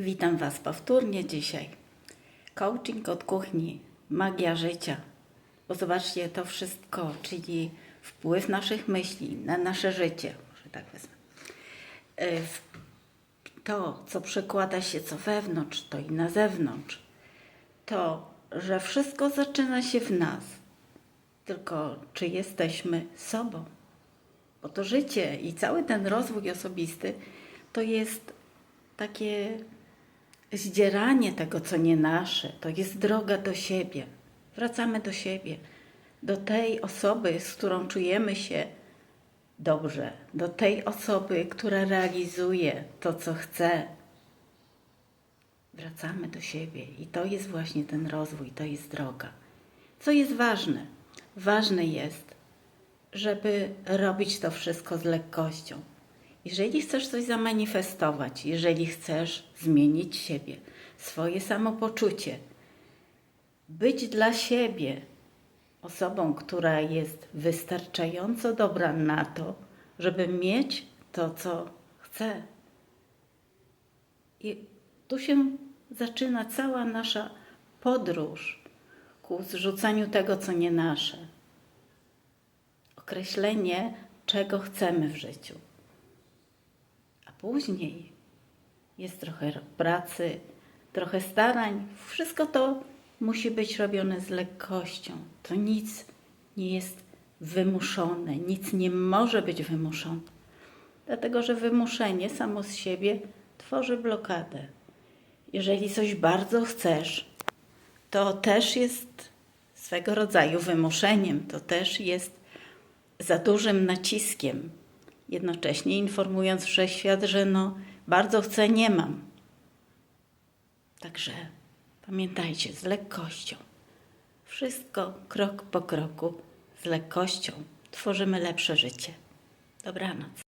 Witam Was powtórnie dzisiaj. Coaching od kuchni, magia życia. Bo zobaczcie, to wszystko, czyli wpływ naszych myśli na nasze życie, może tak wezmę. E, To, co przekłada się co wewnątrz, to i na zewnątrz. To, że wszystko zaczyna się w nas. Tylko czy jesteśmy sobą? Bo to życie i cały ten rozwój osobisty to jest takie zdzieranie tego, co nie nasze. To jest droga do siebie. Wracamy do siebie, do tej osoby, z którą czujemy się dobrze, do tej osoby, która realizuje to, co chce. Wracamy do siebie i to jest właśnie ten rozwój, to jest droga. Co jest ważne? Ważne jest, żeby robić to wszystko z lekkością. Jeżeli chcesz coś zamanifestować, jeżeli chcesz zmienić siebie, swoje samopoczucie, być dla siebie osobą, która jest wystarczająco dobra na to, żeby mieć to, co chce. I tu się zaczyna cała nasza podróż ku zrzucaniu tego, co nie nasze określenie, czego chcemy w życiu. Później jest trochę pracy, trochę starań. Wszystko to musi być robione z lekkością. To nic nie jest wymuszone, nic nie może być wymuszone. Dlatego, że wymuszenie samo z siebie tworzy blokadę. Jeżeli coś bardzo chcesz, to też jest swego rodzaju wymuszeniem, to też jest za dużym naciskiem, jednocześnie informując wszechświat, że no bardzo chcę, nie mam. Także pamiętajcie, z lekkością. Wszystko krok po kroku, z lekkością tworzymy lepsze życie. Dobranoc.